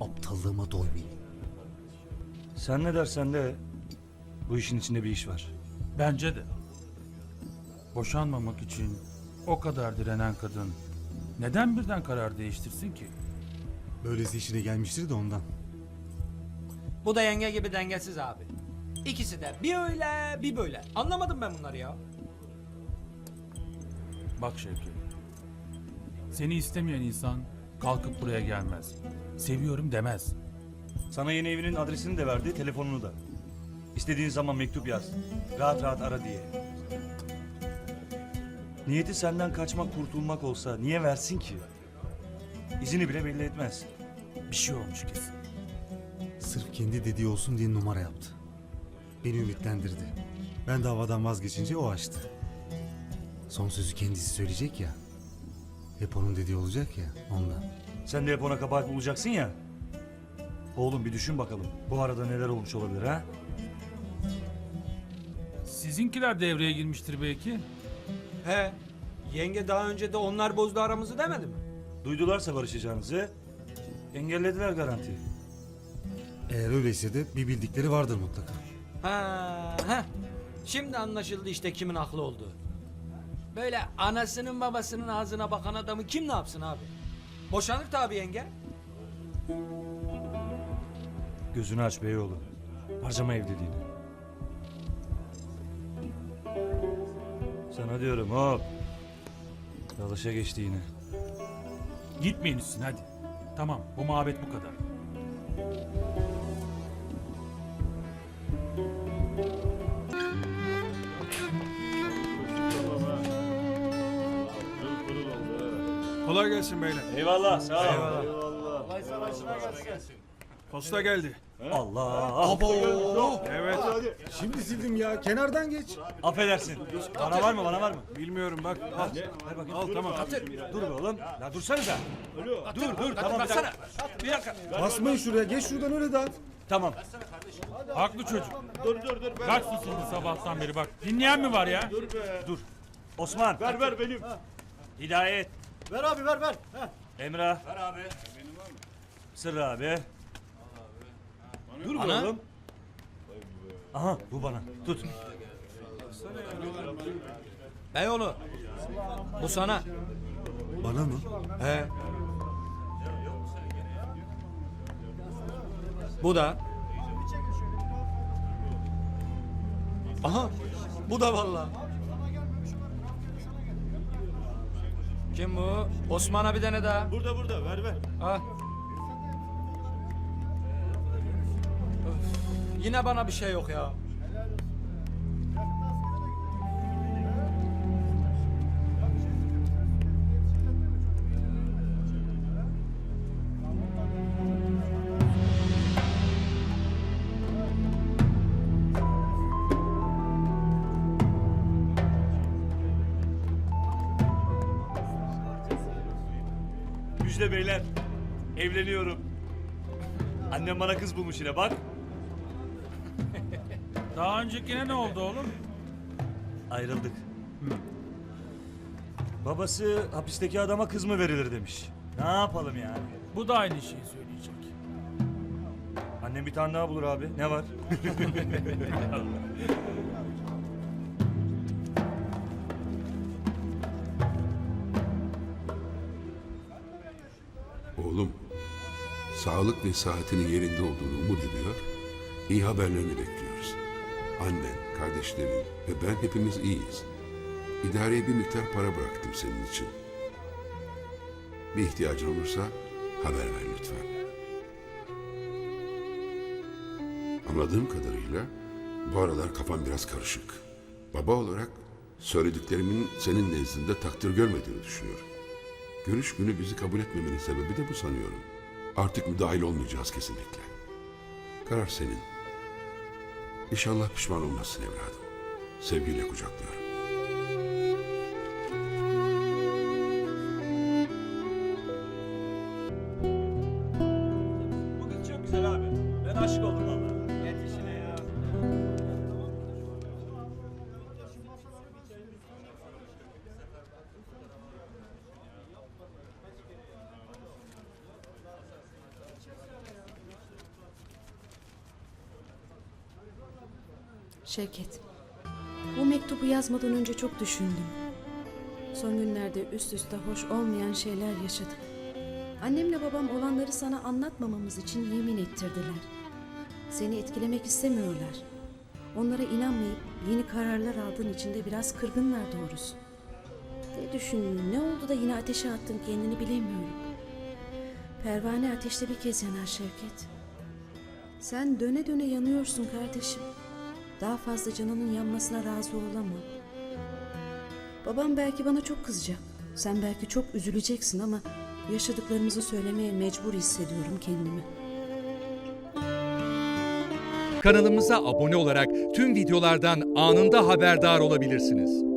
Aptallığıma doymayayım. Sen ne dersen de bu işin içinde bir iş var. Bence de. Boşanmamak için o kadar direnen kadın neden birden karar değiştirsin ki? Böylesi işine gelmiştir de ondan. Bu da yenge gibi dengesiz abi. İkisi de bir öyle bir böyle. Anlamadım ben bunları ya. Bak Şevket. Seni istemeyen insan kalkıp buraya gelmez. Seviyorum demez. Sana yeni evinin adresini de verdi, telefonunu da. İstediğin zaman mektup yaz. Rahat rahat ara diye. Niyeti senden kaçmak, kurtulmak olsa niye versin ki? İzini bile belli etmez. Bir şey olmuş kesin. Sırf kendi dediği olsun diye numara yaptı. Beni ümitlendirdi. Ben davadan vazgeçince o açtı. Son sözü kendisi söyleyecek ya. Hep onun dediği olacak ya ondan. Sen de hep ona kabahat bulacaksın ya. Oğlum bir düşün bakalım. Bu arada neler olmuş olabilir ha? Sizinkiler devreye girmiştir belki. He. Yenge daha önce de onlar bozdu aramızı demedi mi? Duydularsa barışacağınızı engellediler garanti. Eğer öyleyse de bir bildikleri vardır mutlaka. Ha, ha. Şimdi anlaşıldı işte kimin haklı olduğu. Böyle anasının babasının ağzına bakan adamı kim ne yapsın abi? Boşanır tabii yenge. Gözünü aç beyoğlu. Harcama evliliğini. Sana diyorum hop. Dalışa geçti yine. Gitmeyin üstüne hadi. Tamam bu muhabbet bu kadar. Kolay gelsin beyler. Eyvallah sağ ol. Posta geldi. Allah. Evet. Şimdi sildim ya. Kenardan geç. Affedersin. Bana var mı bana var mı? Bilmiyorum bak. Al. Ver bakayım. Al tamam. Dur be oğlum. La dursanıza. Dur dur tamam bir dakika. Bir dakika. Basmayın şuraya. Geç şuradan öyle dağıt. Tamam. Haklı çocuk. Dur dur dur. Kaç susuldu sabahtan beri bak. Dinleyen mi var ya? Dur. Osman. Ver ver benim. Hidayet. Ver abi ver ver. Emrah. Ver abi. Sırrı abi. Dur be Ana. oğlum. Aha bu bana. Tut. Beyoğlu. Bu sana. Bana mı? He. Bu da. Aha. Bu da vallahi. Kim bu? Osman'a bir tane daha. Burada burada ver ver. Ah. Yine bana bir şey yok ya. Müjde beyler. Evleniyorum. Annem bana kız bulmuş yine bak. Daha öncekine ne oldu oğlum? Ayrıldık. Babası hapisteki adama kız mı verilir demiş. Ne yapalım yani? Bu da aynı şeyi söyleyecek. Annem bir tane daha bulur abi. Ne var? sağlık ve sıhhatinin yerinde olduğunu umut ediyor, iyi haberlerini bekliyoruz. Annen, kardeşlerin ve ben hepimiz iyiyiz. İdareye bir miktar para bıraktım senin için. Bir ihtiyacın olursa haber ver lütfen. Anladığım kadarıyla bu aralar kafan biraz karışık. Baba olarak söylediklerimin senin nezdinde takdir görmediğini düşünüyorum. Görüş günü bizi kabul etmemenin sebebi de bu sanıyorum. Artık müdahil olmayacağız kesinlikle. Karar senin. İnşallah pişman olmazsın evladım. Sevgiyle kucaklıyorum. Şevket, bu mektubu yazmadan önce çok düşündüm. Son günlerde üst üste hoş olmayan şeyler yaşadık. Annemle babam olanları sana anlatmamamız için yemin ettirdiler. Seni etkilemek istemiyorlar. Onlara inanmayıp yeni kararlar aldığın için de biraz kırgınlar doğrusu. Ne düşündün, ne oldu da yine ateşe attın kendini bilemiyorum. Pervane ateşte bir kez yanar Şevket. Sen döne döne yanıyorsun kardeşim. Daha fazla canının yanmasına razı olamam. Babam belki bana çok kızacak. Sen belki çok üzüleceksin ama yaşadıklarımızı söylemeye mecbur hissediyorum kendimi. Kanalımıza abone olarak tüm videolardan anında haberdar olabilirsiniz.